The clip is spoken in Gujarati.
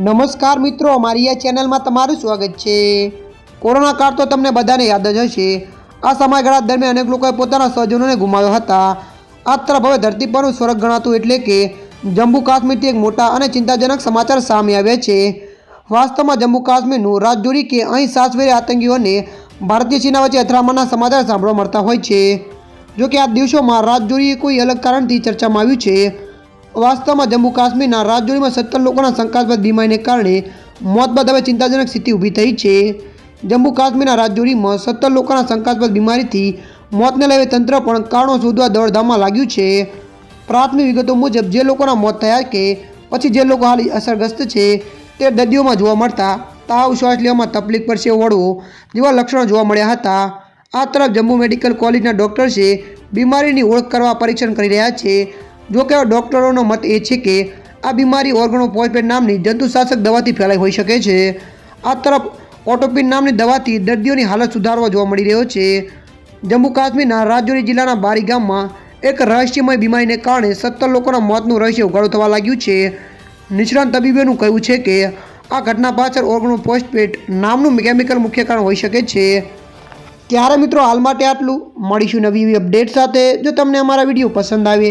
નમસ્કાર મિત્રો મારી આ ચેનલમાં તમારું સ્વાગત છે. કોરોના કાળ તો તમને બધાને યાદ જ હશે. આ સમયગાળા દરમિયાન અનેક લોકોએ પોતાના સ્વજનોને ગુમાવ્યા હતા. આ તરફ હવે ધરતી પરનું સ્વર્ગ ગણાતું એટલે કે જમ્મુ કાશ્મીરથી એક મોટા અને ચિંતાજનક સમાચાર સામે આવ્યા છે. વાસ્તવમાં જમ્મુ કાશ્મીરનું રાજજોરી કે અહીં સાસવેરે આતંકીઓને ભારતીય સેના વચ્ચે અથડામણના સમાચાર સાંભળવા મળતા હોય છે. જો કે આ દિવસોમાં રાજજોરીએ કોઈ અલગ કારણથી ચર્ચામાં આવ્યું છે. વાસ્તવમાં જમ્મુ કાશ્મીરના રાજૌરીમાં સત્તર લોકોના શંકાસ્પદ બીમારીને કારણે મોત બાદ હવે ચિંતાજનક સ્થિતિ ઊભી થઈ છે. જમ્મુ કાશ્મીરના રાજૌરીમાં સત્તર લોકોના શંકાસ્પદ બીમારીથી મોતને લઈને તંત્ર પણ કારણો શોધવા દોડધામમાં લાગ્યું છે. પ્રાથમિક વિગતો મુજબ, જે લોકોના મોત થયા કે પછી જે લોકો હાલ અસરગ્રસ્ત છે તે દર્દીઓમાં જોવા મળતા તાવ, શ્વાસ લેવામાં તકલીફ પડશે વળવો જેવા લક્ષણો જોવા મળ્યા હતા. આ તરફ જમ્મુ મેડિકલ કોલેજના ડૉક્ટર્સે બીમારીની ઓળખ કરવા પરીક્ષણ કરી રહ્યા છે. જો કે ડૉક્ટરોનો મત એ છે કે આ બીમારી ઓર્ગનો પોસ્પેટ નામની જંતુશાસક દવાથી ફેલાઈ હોઈ શકે છે. આ તરફ ઓટોપિન નામની દવાથી દર્દીઓની હાલત સુધારવા જોવા મળી રહ્યો છે. જમ્મુ કાશ્મીરના રાજૌરી જિલ્લાના બારી ગામમાં એક રહસ્યમય બીમારીને કારણે સત્તર લોકોના મોતનું રહસ્ય ઉઘાડું થવા લાગ્યું છે. નિષ્ણાંત તબીબોનું કહેવું છે કે આ ઘટના પાછળ ઓર્ગનો પોસ્ટપેડ નામનું કેમિકલ મુખ્ય કારણ હોઈ શકે છે. ત્યારે મિત્રો, હાલ માટે આટલું. મળીશું નવી અપડેટ સાથે. જો તમને અમારા વીડિયો પસંદ આવે